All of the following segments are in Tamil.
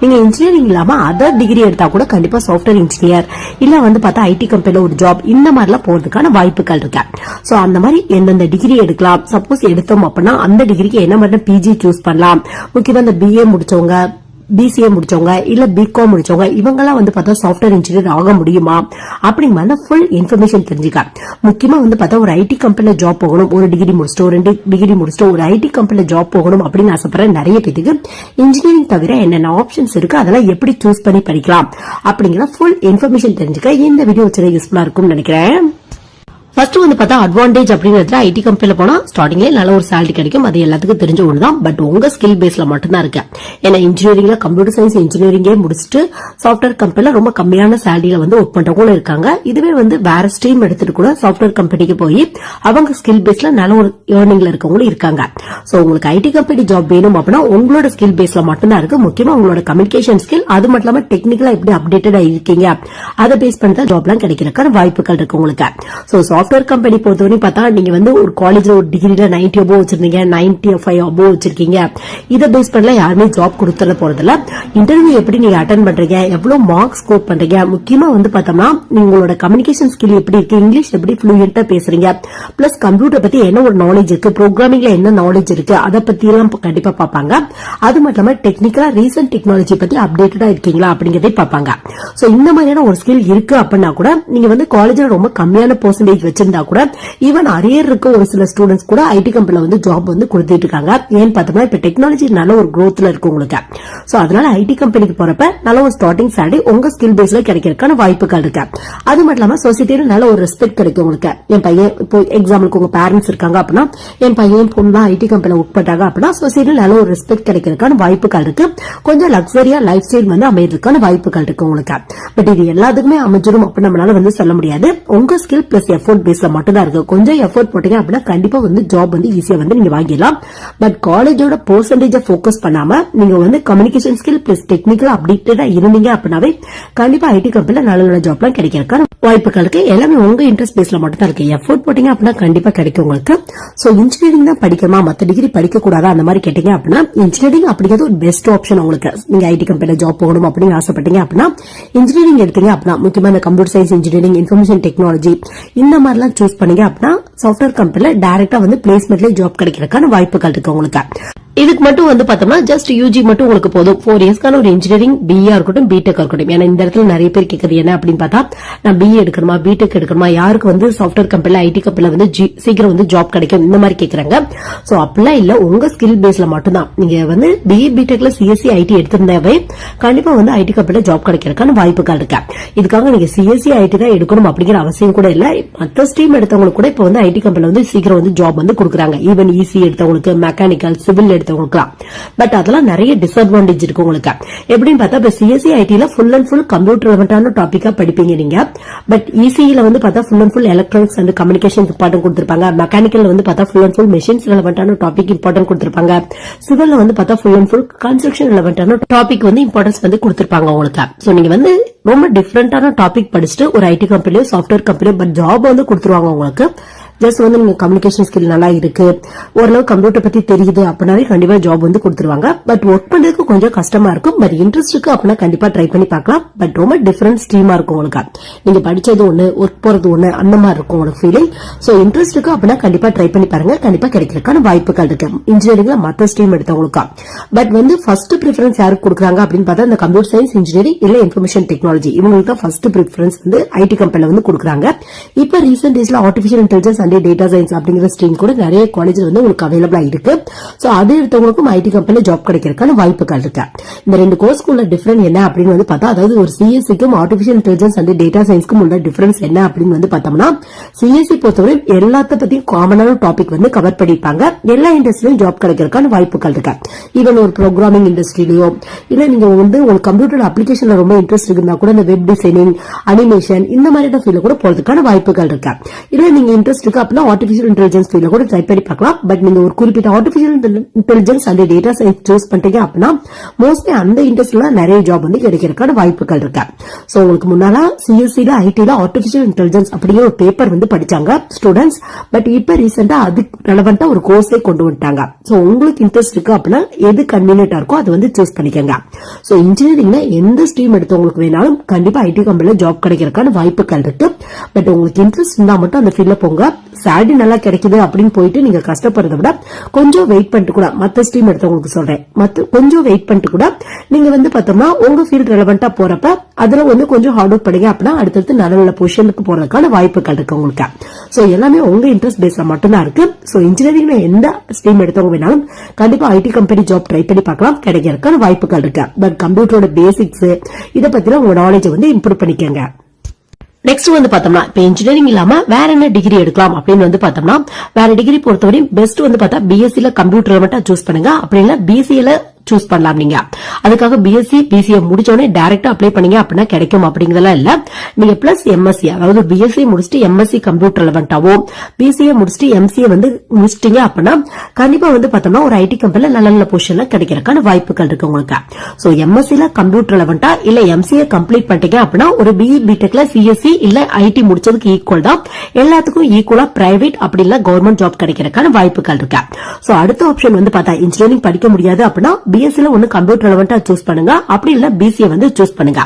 நீங்க இன்ஜினியரிங் இல்லாம அதர் டிகிரி எடுத்தா கூட கண்டிப்பா சாஃப்ட்வேர் இன்ஜினியர் இல்ல வந்து பார்த்தா ஐடி கம்பெனில ஒரு ஜாப் இந்த மாதிரிலாம் போறதுக்கான வாய்ப்புகள் இருக்கு? சோ அந்த மாதிரி எந்தெந்த டிகிரி எடுக்கலாம்? சப்போஸ் எடுத்தோம் அப்படின்னா அந்த டிகிரிக்கு என்ன மாதிரி பிஜி சூஸ் பண்ணலாம்? முக்கியமா இந்த பிஏ முடிச்சவங்க பிசிஏ முடிச்சவங்க இல்ல பிகாம் முடிச்சவங்க இவங்கெல்லாம் வந்து பார்த்தா சாஃப்ட்வேர் இன்ஜினியர் ஆக முடியுமா? அப்படிங்கிற மாதிரி ஃபுல் இன்ஃபர்மேஷன் தெரிஞ்சுக்க முக்கியமா வந்து பார்த்தா ஒரு ஐடி கம்பெனில ஜாப் போகணும் ஒரு டிகிரி முடிச்சிட்டோம் ரெண்டு டிகிரி முடிச்சிட்டோம் ஒரு ஐடி கம்பெனில ஜாப் போகணும் அப்படின்னு ஆசைப்படுற நிறைய பேத்துக்கு இன்ஜினியரிங் தவிர என்னென்ன ஆப்ஷன்ஸ் இருக்கு அதெல்லாம் எப்படி சூஸ் பண்ணி படிக்கலாம் அப்படிங்கிற ஃபுல் இன்ஃபர்மேஷன் தெரிஞ்சுக்க இந்த வீடியோ வச்சு யூஸ்ஃபுல்லா இருக்கும்னு நினைக்கிறேன். ஃபர்ஸ்ட் வந்து பார்த்தா அட்வான்டேஜ் அப்படிங்கிறது ஐடி கம்பெனில போனா ஸ்டார்டிங்ல நல்ல ஒரு சேலரி கிடைக்கும். அது எல்லாத்துக்கும் தெரிஞ்ச ஒன்று தான் பட் உங்க ஸ்கில் பேஸ்ல மட்டும்தான் இருக்கு. ஏன்னா இன்ஜினியரிங்ல கம்ப்யூட்டர் சயின்ஸ் இன்ஜினியரிங்கே முடிச்சுட்டு சாஃப்ட்வேர் கம்பெனில ரொம்ப கம்மியான சேலரியில வந்து ஒர்க் பண்றவங்களும் இருக்காங்க. இதுவே வந்து வேற ஸ்ட்ரீம் எடுத்துட்டு கூட சாஃப்ட்வேர் கம்பெனிக்கு போய் அவங்க ஸ்கில் பேஸ்ல நல்ல ஒரு ஏர்னிங்ல இருக்கவங்களும் இருக்காங்க. சோ உங்களுக்கு ஐடி கம்பெனி ஜாப் வேணும் அப்படின்னா உங்களோட ஸ்கில் பேஸ்ல மட்டும்தான் இருக்கு. முக்கியமா உங்களோட கம்யூனிகேஷன் ஸ்கில் அது மட்டும் இல்லாம டெக்னிக்கலா எப்படி அப்டேட்டடா இருக்கீங்க அதை பேஸ் பண்ணி தான் ஜாப்லாம் கிடைக்கிறதுக்கான வாய்ப்புகள் இருக்கு உங்களுக்கு. சோ சாஃப்ட்வேர் கம்பெனி பொறுத்தவரைக்கும் பார்த்தா நீங்க வந்து ஒரு காலேஜ்ல ஒரு டிகிரியில நைன்டி அபோவ் வச்சிருந்தீங்க நைன்டி ஃபைவ் அபோவ் வச்சிருக்கீங்க. இதை பேஸ் பண்ணல யாருமே ஜாப் கொடுத்துட போறதில்ல. இன்டர்வியூ எப்படி நீங்க அட்டன் பண்றீங்க எவ்வளவு மார்க் ஸ்கோர் பண்றீங்க முக்கியமா வந்து பார்த்தோம்னா உங்களோட கம்யூனிகேஷன் ஸ்கில் எப்படி இருக்கு இங்கிலீஷ் எப்படி ஃப்ளூயண்டா பேசுறீங்க பிளஸ் கம்ப்யூட்டர் பத்தி என்ன ஒரு நாலேஜ் இருக்கு ப்ரோக்ராமிங்ல என்ன நாலேஜ் இருக்கு அதை பத்தி எல்லாம் கண்டிப்பா பார்ப்பாங்க. அது மட்டும் இல்லாம டெக்னிக்கலா ரீசன்ட் டெக்னாலஜி பத்தி அப்டேட்டடா இருக்கீங்களா அப்படிங்கறதை பார்ப்பாங்க. சோ இந்த மாதிரியான ஒரு ஸ்கில் இருக்கு அப்படின்னா கூட நீங்க வந்து காலேஜ்ல ரொம்ப கம்மியான பெர்சன்டேஜ் வச்சிருந்தா கூட ஈவன் அரியர் இருக்க ஒரு சில ஸ்டூடெண்ட்ஸ் கூட ஐடி கம்பெனில வந்து ஜாப் வந்து கொடுத்துட்டு இருக்காங்க. ஏன்னு பார்த்தோம்னா இப்ப டெக்னாலஜி நல்ல ஒரு க்ரோத்ல இருக்கு உங்களுக்கு. சோ அதனால ஐடி கம்பெனிக்கு போறப்ப நல்ல ஒரு ஸ்டார்டிங் சேலரி உங்க ஸ்கில் பேஸ்ல கிடைக்கிறதுக்கான வாய்ப்புகள் இருக்கு. அது மட்டும் இல்லாம சொசைட்டியில நல்ல ஒரு ரெஸ்பெக்ட் கிடைக்கும் உங்களுக்கு. என் பையன் இப்போ எக்ஸாம்பிளுக்கு உங்க பேரண்ட்ஸ் இருக்காங்க அப்படின்னா என் பையன் பொண்ணு ஐடி கம்பெனில ஒர்க் பண்றாங்க அப்படின்னா சொசைட்டியில் நல்ல ஒரு ரெஸ்பெக்ட் கிடைக்கிறதுக்கான வாய்ப்புகள் இருக்கு. கொஞ்சம் லக்ஸரியா லைஃப் ஸ்டைல் வந்து அமையறதுக்கான வாய்ப்புகள் இருக்கு உங்களுக்கு. பட் இது எல்லாத்துக்குமே அமைஞ்சிடும் அப்படின்னு நம்மளால வந்து சொல்ல முடியாது. உங்க ஸ்கில் பிளஸ் எஃபோர்ட் பேஸ்ல மட்டும் தான் இருக்கு. கொஞ்சம் எஃபோர்ட் போட்டீங்க அப்படின்னா கண்டிப்பா வந்து ஜாப் வந்து ஈஸியா வந்து நீங்க வாங்கிடலாம். பட் காலேஜோட பெர்சன்டேஜ் போக்கஸ் பண்ணாம நீங்க வந்து கம்யூனிகேஷன் ஸ்கில் பிளஸ் டெக்னிக்கல் அப்டேட்டடா இருந்தீங்க அப்படின்னாவே கண்டிப்பா ஐடி கம்பெனில நல்ல நல்ல ஜாப்லாம் கிடைக்கிறதுக்கான வாய்ப்புகள் இருக்கு. எல்லாமே உங்க இன்ட்ரெஸ்ட் பேஸ்ல மட்டும் தான் இருக்கு. எஃபோர்ட் போட்டீங்க அப்படின்னா கண்டிப்பா கிடைக்கும் உங்களுக்கு. சோ இன்ஜினியரிங் தான் படிக்கணுமா? மத்த டிகிரி படிக்க கூடாதா அந்த மாதிரி கேட்டீங்க அப்படின்னா இன்ஜினியரிங் அப்படிங்கிறது ஒரு பெஸ்ட் ஆப்ஷன் உங்களுக்கு. நீங்க ஐடி கம்பெனில ஜாப் போகணும் அப்படின்னு ஆசைப்பட்டீங்க அப்படின்னா இன்ஜினியரிங் எடுத்தீங்க அப்படின்னா முக்கியமா இந்த computer science engineering information technology இந்த மாதிரி மாதிரிலாம் சூஸ் பண்ணீங்க அப்படின்னா சாஃப்ட்வேர் கம்பெனியில டைரக்டா வந்து பிளேஸ்மெண்ட்ல ஜாப் கிடைக்கிறதுக்கான வாய்ப்புகள் இருக்கு உங்களுக்கு. இதுக்கு மட்டும் வந்து பார்த்தோம்னா ஜஸ்ட் யூஜி மட்டும் உங்களுக்கு போதும். ஃபோர் இயர்ஸ்க்கான ஒரு இன்ஜினியரிங் பிஏ இருக்கட்டும் பிடெக் இருக்கட்டும். ஏன்னா இந்த இடத்துல நிறைய பேர் கேட்கறது என்ன அப்படின்னு பார்த்தா நான் பிஏ எடுக்கணுமா பிடெக் எடுக்கணுமா? யாருக்கு வந்து சாஃப்ட்வேர் கம்பெனில ஐடி கம்பெனில வந்து ஜி- சீக்கிரம் வந்து ஜாப் கிடைக்கும். இந்த மாதிரி கேட்கறாங்க சோ அப்படிலாம் இல்ல உங்க ஸ்கில் பேஸ்ல மட்டும்தான். நீங்க வந்து பிஏ பிடெக்ல சிஎஸ்சி ஐடி எடுத்திருந்தாவே கண்டிப்பா வந்து ஐடி கம்பெனில ஜாப் கிடைக்கிறதுக்கான வாய்ப்புகள் இருக்கு? இதுக்காக நீங்க சிஎஸ்சி ஐடி தான் எடுக்கணும் அப்படிங்கிற அவசியம் கூட இல்ல. மற்ற ஸ்ட்ரீம் எடுத்தவங்களுக்கு கூட இப்ப வந்து ஐடி கம்பெனில வந்து சீக்கிரம் வந்து ஜாப் வந்து கொடுக்குறாங்க. ஈவன் ஈசி எடுத்தவங்களுக்கு மெக்கானிக்கல் சிவில் எடுத்தவங்களுக்கு பட் அதெல்லாம் நிறைய டிஸ்அட்வான்டேஜ் இருக்கு உங்களுக்கு. எப்படின்னு பார்த்தா இப்ப சிஎஸ்சி ஐடில ஃபுல் அண்ட் ஃபுல் கம்ப்யூட்டர் ரிலவெண்டான டாபிக்கா படிப்பீங்க நீங்க. பட் இசியில வந்து பார்த்தா full and full electronics and communication importance கொடுத்திருப்பாங்க. மெக்கானிக்கல் வந்து பார்த்தா ஃபுல் அண்ட் ஃபுல் மெஷின்ஸ் ரிலவெண்டான டாபிக் இம்பார்ட்டன் கொடுத்திருப்பாங்க. சிவில் வந்து பார்த்தா ஃபுல் அண்ட் ஃபுல் கன்ஸ்ட்ரக்ஷன் ரிலவெண்டான டாபிக் வந்து இம்பார்ட்டன்ஸ் வந்து கொடுத்திருப்பாங்க உங்களுக்கு. சோ நீங்க வந்து ரொம்ப டிஃப்ரெண்டான டாபிக் படிச்சுட்டு ஒரு ஐடி கம்பெனியோ சாஃப்ட்வேர் கம்பெனியோ பட் ஜாப் வந்து கொடுத்துருவாங்க உங்களுக்கு. ஜஸ்ட் வந்து நீங்க கம்யூனிகேஷன் ஸ்கில் நல்லா இருக்கு. ஓரளவு கம்ப்யூட்டர் பத்தி தெரியுது அப்படின்னாவே கண்டிப்பா ஜாப் வந்து கொடுத்துருவாங்க. பட் ஒர்க் பண்றதுக்கு கொஞ்சம் கஷ்டமா இருக்கும். பட் இன்ட்ரெஸ்ட் இருக்கு அப்படின்னா கண்டிப்பா ட்ரை பண்ணி பார்க்கலாம். பட் ரொம்ப டிஃபரெண்ட் ஸ்ட்ரீமா இருக்கும் உங்களுக்கு. நீங்க படிச்சது ஒண்ணு ஒர்க் போறது ஒண்ணு அந்த மாதிரி இருக்கும் உங்களுக்கு ஃபீலிங் சோ இன்ட்ரெஸ்ட் இருக்கு அப்படின்னா கண்டிப்பா ட்ரை பண்ணி பாருங்க. கண்டிப்பா கிடைக்கிறதுக்கான வாய்ப்புகள் இருக்கு. இன்ஜினியரிங்ல மற்ற ஸ்ட்ரீம் எடுத்தவங்களுக்கா? பட் வந்து ஃபர்ஸ்ட் ப்ரிஃபரன்ஸ் யாருக்கு கொடுக்குறாங்க அப்படின்னு பார்த்தா இந்த கம்ப்யூட்டர் சயின்ஸ் இன்ஜினியரிங் இல்ல இன்ஃபர்மேஷன் டெக்னாலஜி இவங்களுக்கு தான் ஃபர்ஸ்ட் ப்ரிஃபரன்ஸ் வந்து ஐடி கம்பெனில வந்து கொடுக்குறாங்க. இப்ப ரீசெண்ட் டேஸ்ல artificial intelligence Sunday data science அப்படிங்கிற ஸ்ட்ரீம் கூட நிறைய காலேஜ் வந்து உங்களுக்கு அவைலபிளா இருக்கு. ஸோ அது எடுத்தவங்களுக்கும் ஐடி கம்பெனில ஜாப் கிடைக்கிறதுக்கான வாய்ப்புகள் இருக்கு. இந்த ரெண்டு கோர்ஸ்க்குள்ள டிஃபரன்ஸ் என்ன அப்படின்னு வந்து பார்த்தா அதாவது ஒரு சிஎஸ்சிக்கும் ஆர்டிஃபிஷியல் இன்டெலிஜென்ஸ் அண்ட் டேட்டா சயின்ஸ்க்கும் உள்ள டிஃபரன்ஸ் என்ன அப்படின்னு வந்து பார்த்தோம்னா சிஎஸ்சி பொறுத்தவரை எல்லாத்த பத்தியும் காமனான டாபிக் வந்து கவர் பண்ணிருப்பாங்க எல்லா இண்டஸ்ட்ரியிலும் ஜாப் கிடைக்கிறதுக்கான வாய்ப்புகள் இருக்கு. ஈவன் ஒரு ப்ரோக்ராமிங் இண்டஸ்ட்ரியிலயோ இல்ல நீங்க வந்து உங்களுக்கு கம்ப்யூட்டர் அப்ளிகேஷன்ல ரொம்ப இன்ட்ரெஸ்ட் இருந்தா கூட இந்த வெப் டிசைனிங் அனிமேஷன் இந்த மாதிரியான ஃபீல்டு கூட போறதுக்கான வாய்ப்புகள் இருக்கு. இல்ல நீங்க இன்ட்ரெஸ்ட் இருக்கு ஆர்டிஃபிஷியல் அப்படின்னா ஆர்டிபிஷியல் இன்டெலிஜென்ஸ் ஃபீல்ட்ல கூட ட்ரை பண்ணி பார்க்கலாம். பட் நீங்க ஒரு குறிப்பிட்ட ஆர்டிபிஷியல் இன்டெலிஜென்ஸ் அந்த டேட்டா சயின்ஸ் சூஸ் பண்ணிட்டீங்க அப்படின்னா மோஸ்ட்லி அந்த இண்டஸ்ட்ரியில நிறைய ஜாப் வந்து கிடைக்கிறதுக்கான வாய்ப்புகள் இருக்கு. ஸோ உங்களுக்கு முன்னால சிஎஸ்சியில ஐடியில ஆர்டிபிஷியல் இன்டெலிஜென்ஸ் அப்படிங்கிற ஒரு பேப்பர் வந்து படிச்சாங்க ஸ்டூடெண்ட்ஸ் பட் இப்போ ரீசெண்டா அது ரெலவெண்டா ஒரு கோர்ஸே கொண்டு வந்துட்டாங்க. ஸோ உங்களுக்கு இன்ட்ரெஸ்ட் இருக்கு அப்படின்னா எது கன்வீனியன்டா இருக்கோ அதை வந்து சூஸ் பண்ணிக்கோங்க. ஸோ இன்ஜினியரிங்ல எந்த ஸ்ட்ரீம் எடுத்தவங்களுக்கு வேணாலும் கண்டிப்பா ஐடி கம்பெனில ஜாப் கிடைக்கிறதுக்கான வாய்ப்புகள் இருக்கு. பட் உங்களுக்கு இன்ட்ரெஸ்ட் இருந்தா மட்டும் அந்த ஃபீல்ட்ல போங்க. சேலரி நல்லா கிடைக்குது அப்படின்னு போயிட்டு நீங்க கஷ்டப்படுறத விட கொஞ்சம் வெயிட் பண்ணிட்டு கூட மத்த ஸ்ட்ரீம் எடுத்தவங்களுக்கு சொல்றேன். மத்த கொஞ்சம் வெயிட் பண்ணிட்டு கூட நீங்க வந்து பார்த்தோம்னா உங்க ஃபீல்ட் ரெலவெண்டா போறப்ப அதுல வந்து கொஞ்சம் ஹார்ட் ஒர்க் பண்ணுங்க அப்படின்னா அடுத்தடுத்து நல்ல நல்ல பொசிஷனுக்கு போறதுக்கான வாய்ப்புகள் இருக்கு உங்களுக்கு. சோ எல்லாமே உங்க இன்ட்ரெஸ்ட் பேஸ்ல மட்டும்தான் இருக்கு. சோ இன்ஜினியரிங்ல எந்த ஸ்ட்ரீம் எடுத்தவங்க வேணாலும் கண்டிப்பா ஐடி கம்பெனி ஜாப் ட்ரை பண்ணி பார்க்கலாம். கிடைக்கிறதுக்கான வாய்ப்புகள் இருக்கு. பட் கம்ப்யூட்டரோட பேசிக்ஸ் இதை பத்தின உங்க நாலேஜ் வந்து இம்ப்ரூவ் பண்ணிக்கங்க. நெக்ஸ்ட் வந்து பார்த்தோம்னா இப்ப இன்ஜினியரிங் இல்லாம வேற என்ன டிகிரி எடுக்கலாம் அப்படின்னு வந்து பார்த்தோம்னா வேற டிகிரி பொறுத்தவரை பெஸ்ட் வந்து பார்த்தா பிஎஸ்சில கம்ப்யூட்டர் மட்டும் சூஸ் பண்ணுங்க. அப்படி இல்ல பிசிஏல சூஸ் பண்ணலாம் நீங்க. அதுக்காக பிஎஸ்சி பிசிஏ முடிச்ச உடனே டைரக்டா அப்ளை பண்ணீங்க அப்படின்னா கிடைக்கும் அப்படிங்கறதெல்லாம் இல்ல. நீங்க பிளஸ் எம்எஸ்சி அதாவது பிஎஸ்சி முடிச்சுட்டு எம்எஸ்சி கம்ப்யூட்டர் ரெலவெண்டாவோ பிசிஏ முடிச்சுட்டு எம்சிஏ வந்து முடிச்சிட்டீங்க அப்படின்னா கண்டிப்பா வந்து பார்த்தோம்னா ஒரு ஐடி கம்பெனில நல்ல நல்ல பொசிஷன்ல கிடைக்கிறதுக்கான வாய்ப்புகள் இருக்கு உங்களுக்கு. சோ எம்எஸ்சில கம்ப்யூட்டர் ரெலவெண்டா இல்ல எம்சிஏ கம்ப்ளீட் பண்ணிட்டீங்க அப்படின்னா ஒரு பிஇ பிடெக்ல சிஎஸ்சி இல்ல ஐடி முடிச்சதுக்கு ஈக்குவல் தான். எல்லாத்துக்கும் ஈக்குவலா பிரைவேட் அப்படி இல்ல கவர்மெண்ட் ஜாப் கிடைக்கிறதுக்கான வாய்ப்புகள் இருக்கு. சோ அடுத்த ஆப்ஷன் வந்து பார்த்தா இன்ஜினியரிங் படிக்க முடியாது அப்படின்னா பிஎஸ்சில ஒன்னு கம்ப்யூட்டர் ரெலவெண்டா சூஸ் பண்ணுங்க. அப்படி இல்ல பிசிஏ வந்து சூஸ் பண்ணுங்க.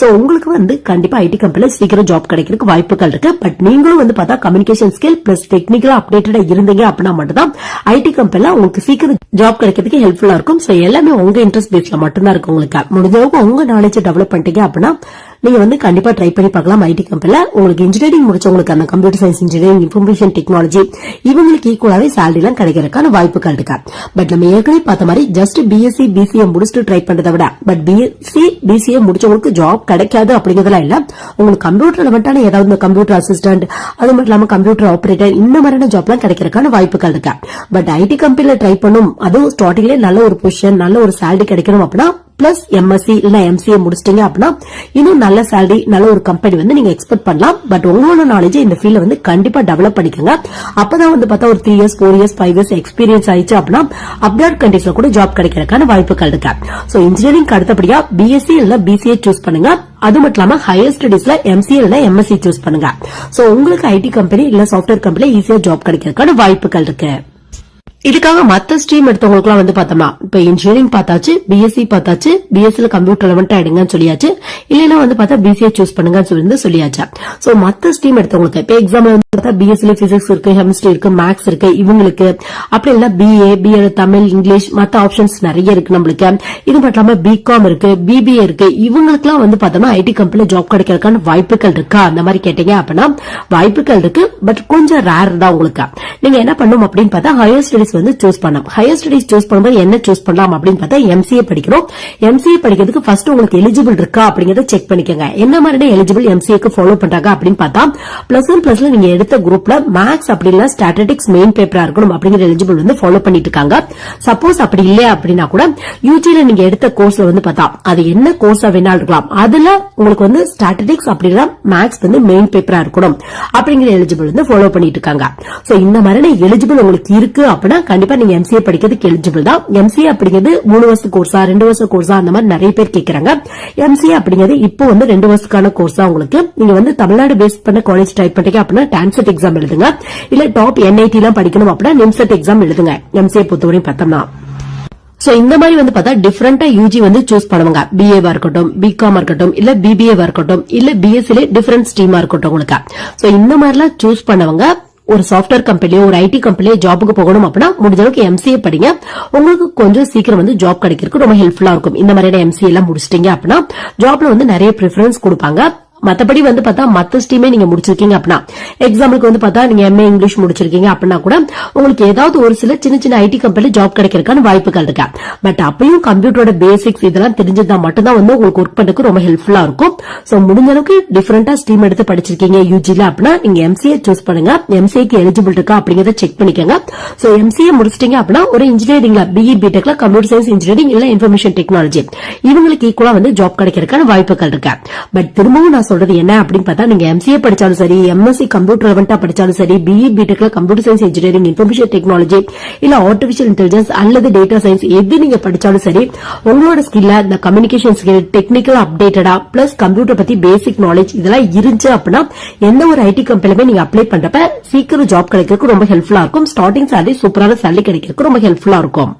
சோ உங்களுக்கு வந்து கண்டிப்பா ஐடி கம்பெனில சீக்கிரம் ஜாப் கிடைக்கிறதுக்கு வாய்ப்புகள் இருக்கு. பட் நீங்களும் வந்து பார்த்தா கம்யூனிகேஷன் ஸ்கில் பிளஸ் டெக்னிக்கலா அப்டேட்டடா இருந்தீங்க அப்படின்னா மட்டும்தான் ஐடி கம்பெனில உங்களுக்கு சீக்கிரம் ஜாப் கிடைக்கிறதுக்கு ஹெல்ப்ஃபுல்லா இருக்கும். சோ எல்லாமே உங்க இன்ட்ரெஸ்ட் பேஸ்ல மட்டும்தான் இருக்கும் உங்களுக்கு. முடிஞ்சவங்க உங்க நாலேஜ் டெவலப் பண்ணிட்டீங்க அப்படின்னா நீங்க வந்து கண்டிப்பா ட்ரை பண்ணி பார்க்கலாம். ஐடி கம்பெனில உங்களுக்கு இன்ஜினியரிங் முடிச்சவங்களுக்கு அந்த computer science engineering information technology இவங்களுக்கு ஈக்குவலாவே சேலரி எல்லாம் கிடைக்கிறதுக்கான வாய்ப்புகள் இருக்கா? பட் நம்ம ஏற்கனவே பார்த்த மாதிரி ஜஸ்ட் பிஎஸ்சி பிசிஏ முடிச்சுட்டு ட்ரை பண்றதை விட பட் பிஎஸ்சி பிசிஏ முடிச்சவங்களுக்கு ஜாப் கிடைக்காது அப்படிங்கறதுலாம் இல்ல. உங்களுக்கு கம்ப்யூட்டர் ரெலவெண்டான ஏதாவது கம்ப்யூட்டர் அசிஸ்டன்ட் அது மட்டும் இல்லாம கம்ப்யூட்டர் ஆபரேட்டர் இந்த மாதிரியான ஜாப்லாம் கிடைக்கிறதுக்கான வாய்ப்புகள் இருக்கா? பட் ஐடி கம்பெனில ட்ரை பண்ணும் அதுவும் ஸ்டார்டிங்லேயே நல்ல ஒரு பொசிஷன் நல்ல ஒரு சேலரி கிடைக்கணும் அப்படின்னா பிளஸ் எம்எஸ்சி இல்ல எம்சிஏ முடிச்சிட்டீங்க அப்படின்னா இன்னும் நல்ல சேலரி நல்ல ஒரு கம்பெனி வந்து நீங்க எக்ஸ்பெக்ட் பண்ணலாம். பட் உங்களோட நாலேஜ் இந்த ஃபீல்ட்ல வந்து கண்டிப்பா டெவலப் பண்ணிக்கோங்க. அப்பதான் வந்து பார்த்தா ஒரு three years four years five years experience ஆயிடுச்சு அப்படின்னா அப்டாட் கண்ட்ரீஸ்ல கூட ஜாப் கிடைக்கிறதுக்கான வாய்ப்புகள் இருக்கு. சோ இன்ஜினியரிங் அடுத்தபடியா பிஎஸ்சி இல்ல பிசிஏ சூஸ் பண்ணுங்க. அது மட்டும் இல்லாம ஹையர் ஸ்டடிஸ்ல எம்சிஏ இல்ல எம்எஸ்சி சூஸ் பண்ணுங்க. சோ உங்களுக்கு ஐடி கம்பெனி இல்ல சாஃப்ட்வேர் கம்பெனி ஈஸியா ஜாப் கிடைக்கிறதுக்கான வாய்ப்புகள் இருக்கு. இதுக்காக மத்த ஸ்ட்ரீம் எடுத்தவங்களுக்கு வந்து பார்த்தோம்னா இப்ப இன்ஜினியரிங் பார்த்தாச்சு பிஎஸ்சி பார்த்தாச்சு பிஎஸ்சில கம்ப்யூட்டர் லெவன்ட் ஆயிடுங்கன்னு சொல்லியாச்சு. இல்லைன்னா வந்து பார்த்தா பிசிஏ சூஸ் பண்ணுங்கன்னு சொல்லி சொல்லியாச்சு. சோ மத்த ஸ்ட்ரீம் எடுத்தவங்களுக்கு இப்ப எக்ஸாம்பிள் பார்த்தா பிஎஸ்சில பிசிக்ஸ் இருக்கு கெமிஸ்ட்ரி இருக்கு மேக்ஸ் இருக்கு இவங்களுக்கு அப்படி இல்ல பிஏ பிஎட் தமிழ் இங்கிலீஷ் மத்த ஆப்ஷன்ஸ் நிறைய இருக்கு நம்மளுக்கு. இது மட்டும் இல்லாம பிகாம் இருக்கு பிபிஏ இருக்கு. இவங்களுக்குலாம் வந்து பார்த்தோம்னா ஐடி கம்பெனில ஜாப் கிடைக்கிறதுக்கான வாய்ப்புகள் இருக்கா? அந்த மாதிரி கேட்டீங்க அப்படின்னா வாய்ப்புகள் இருக்கு பட் கொஞ்சம் ரேர் தான் உங்களுக்கு. நீங்க என்ன பண்ணும் அப்படின்னு பார்த்தா ஹையர் ஸ்டடிஸ் வந்து சூஸ் பண்ணலாம் ஹையர் ஸ்டடிஸ் சூஸ் பண்ணும்போது என்ன சூஸ் பண்ணலாம் அப்படின்னு பார்த்தா எம்சிஏ படிக்கிறோம். எம்சிஏ படிக்கிறதுக்கு ஃபர்ஸ்ட் உங்களுக்கு எலிஜிபிள் இருக்கா அப்படிங்கறத செக் பண்ணிக்கோங்க. என்ன மாதிரி எலிஜிபிள் எம்சிஏக்கு ஃபாலோ பண்றாங்க அப்படின்னு பார்த்தா பிளஸ் ஒன் பிளஸ்ல நீங்க எடுத்த குரூப்ல மேக்ஸ் அப்படி இல்ல ஸ்டாட்டிஸ்டிக்ஸ் மெயின் பேப்பரா இருக்கணும் அப்படிங்கிற எலிஜிபிள் வந்து ஃபாலோ பண்ணிட்டு இருக்காங்க. சப்போஸ் அப்படி இல்லையா அப்படின்னா கூட யூஜில நீங்க எடுத்த கோர்ஸ்ல வந்து பார்த்தா அது என்ன கோர்ஸா வேணாலும் இருக்கலாம். அதுல உங்களுக்கு வந்து ஸ்டாட்டிஸ்டிக்ஸ் அப்படி மேக்ஸ் வந்து மெயின் பேப்பரா இருக்கணும் அப்படிங்கிற எலிஜிபிள் வந்து ஃபாலோ பண்ணிட்டு இருக்காங்க. சோ இந்த மாதிரி எலிஜிபிள் உங்களுக்கு இருக்கு அப்படின்னா கண்டிப்பா நீங்க எம்சிஏ படிக்கிறதுக்கு எலிஜிபிள் தான். எம்சிஏ அப்படிங்கிறது மூணு வருஷ கோர்ஸா ரெண்டு வருஷம் கோர்ஸா அந்த மாதிரி நிறைய பேர் கேட்கறாங்க எம்சிஏ அப்படிங்கிறது இப்போ வந்து ரெண்டு வருஷத்துக்கான கோர்ஸ் தான் உங்களுக்கு நீங்க வந்து தமிழ்நாடு பேஸ் பண்ண காலேஜ் டைப் பண்ணீங்க அப்படின்னா டான்சர் நிம்செட் எக்ஸாம் எழுதுங்க. இல்ல டாப் என்ஐடி எல்லாம் படிக்கணும் அப்படின்னா நிம்செட் எக்ஸாம் எழுதுங்க. எம்சிஏ பொறுத்தவரை பார்த்தோம்னா. சோ இந்த மாதிரி வந்து பார்த்தா டிஃபரெண்டா யூஜி வந்து சூஸ் பண்ணுவாங்க. பிஏவா இருக்கட்டும் பிகாம் இருக்கட்டும் இல்ல பிபிஏவா இருக்கட்டும் இல்ல பிஎஸ்சில டிஃபரெண்ட் ஸ்ட்ரீமா இருக்கட்டும் உங்களுக்கு. சோ இந்த மாதிரிலாம் சூஸ் பண்ணவங்க ஒரு சாஃப்ட்வேர் கம்பெனியோ ஒரு ஐடி கம்பெனியோ ஜாபுக்கு போகணும் அப்படின்னா முடிஞ்ச அளவுக்கு எம்சிஏ படிங்க. உங்களுக்கு கொஞ்சம் சீக்கிரம் வந்து ஜாப் கிடைக்கிறதுக்கு ரொம்ப ஹெல்ப்ஃபுல்லா இருக்கும். இந்த மாதிரியான எம்சிஏ எல்லாம் முடிச்சிட்டீங்க அப்படின்னா ஜாப்ல வந்து நிறைய ப்ரிஃபரன்ஸ் கொடுப்பாங்க. மத்தபடி வந்து பார்த்தா மத்த ஸ்ட்ரீமே நீங்க முடிச்சிருக்கீங்க அப்படின்னா எக்ஸாம்பிளுக்கு வந்து பார்த்தா நீங்க எம்ஏ இங்கிலீஷ் முடிச்சிருக்கீங்க அப்படின்னா கூட உங்களுக்கு ஏதாவது ஒரு சில சின்ன சின்ன ஐடி கம்பெனி ஜாப் கிடைக்கிறதுக்கான வாய்ப்புகள் இருக்கு. பட் அப்பயும் கம்ப்யூட்டரோட பேசிக்ஸ் இதெல்லாம் தெரிஞ்சதா மட்டும்தான் வந்து உங்களுக்கு ஒர்க் பண்ணதுக்கு ரொம்ப ஹெல்ப்ஃபுல்லா இருக்கும். சோ முடிஞ்ச அளவுக்கு டிஃபரெண்டா ஸ்ட்ரீம் எடுத்து படிச்சிருக்கீங்க யூஜில அப்படின்னா நீங்க எம்சிஏ சூஸ் பண்ணுங்க. எம்சிஏக்கு எலிஜிபிள் இருக்கா அப்படிங்கறத செக் பண்ணிக்கோங்க. சோ எம்சிஏ முடிச்சிட்டீங்க அப்படின்னா ஒரு இன்ஜினியரிங்ல பிஇ பிடெக்ல கம்ப்யூட்டர் சயின்ஸ் இன்ஜினியரிங் இல்ல இன்ஃபர்மேஷன் டெக்னாலஜி இவங்களுக்கு ஈக்குவலா வந்து ஜாப் கிடைக்கிறதுக்கான வாய்ப்புகள் இருக்கு. பட் திரும்பவும் நான் சொல்றது என்ன அப்படின்னு பார்த்தா நீங்க எம்சிஏ படிச்சாலும் சரி எம்எஸ்சி கம்ப்யூட்டர் ரெவெண்டா படிச்சாலும் சரி BE பிடெக்ல computer science engineering information technology இல்ல ஆர்டிபிஷியல் இன்டெலிஜென்ஸ் அல்லது டேட்டா சயின்ஸ் எது நீங்க படிச்சாலும் சரி உங்களோட ஸ்கில்ல இந்த கம்யூனிகேஷன் ஸ்கில் டெக்னிக்கல் அப்டேட்டடா பிளஸ் கம்ப்யூட்டர் பத்தி பேசிக் நாலேஜ் இதெல்லாம் இருந்துச்சு அப்படின்னா எந்த ஒரு ஐடி கம்பெனிலுமே நீங்க அப்ளை பண்றப்ப சீக்கிரம் ஜாப் கிடைக்கிறதுக்கு ரொம்ப ஹெல்ப்ஃபுல்லா இருக்கும். ஸ்டார்டிங் salary சூப்பரான salary கிடைக்கிறதுக்கு ரொம்ப ஹெல்ப்ஃபுல்லா இருக்கும்.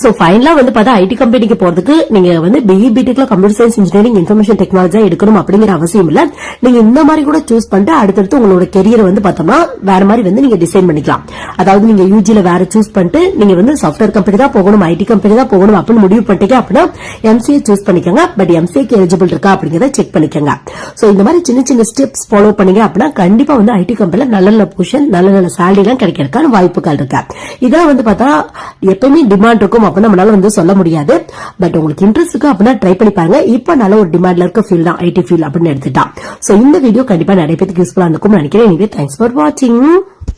சோ ஃபைனலா வந்து பார்த்தா ஐடி கம்பெனிக்கு போறதுக்கு நீங்க வந்து BE பிடெக்ல computer science engineering information technology எடுக்கணும் அப்படிங்கிற அவசியம் இல்ல. நீங்க இந்த மாதிரி கூட சூஸ் பண்ணிட்டு அடுத்தடுத்து உங்களோட கெரியர் வந்து பார்த்தோம்னா வேற மாதிரி வந்து நீங்க டிசைன் பண்ணிக்கலாம். அதாவது நீங்க யூஜில வேற சூஸ் பண்ணிட்டு நீங்க வந்து சாஃப்ட்வேர் கம்பெனி தான் போகணும் ஐடி கம்பெனி தான் போகணும் அப்படின்னு முடிவு பண்ணிட்டீங்க அப்படின்னா எம்சிஏ சூஸ் பண்ணிக்கோங்க. பட் எம்சிஏக்கு எலிஜிபிள் இருக்கா அப்படிங்கறத செக் பண்ணிக்கோங்க. சோ இந்த மாதிரி சின்ன சின்ன ஸ்டெப்ஸ் ஃபாலோ பண்ணீங்க அப்படின்னா கண்டிப்பா வந்து ஐடி கம்பெனில நல்ல நல்ல பொசிஷன் நல்ல நல்ல சேலரி எல்லாம் கிடைக்கிறதுக்கான வாய்ப்புகள் இருக்கு. இதெல்லாம் வந்து பார்த்தா எப்பவுமே டிமாண்ட் இருக்கும். அப்படின்னு நம்மளால வந்து சொல்ல முடியாது. பட் உங்களுக்கு இன்ட்ரெஸ்ட் இருக்கு அப்படின்னா ட்ரை பண்ணி பாருங்க. இப்ப நல்ல ஒரு டிமாண்ட்ல இருக்க ஃபீல் தான் ஐடி ஃபீல் அப்படின்னு எடுத்துட்டா. சோ இந்த வீடியோ கண்டிப்பா நிறைய பேருக்கு யூஸ்ஃபுல்லா இருக்கும் நினைக்கிறேன். எனவே தேங்க்ஸ் ஃபார் வாட்சிங்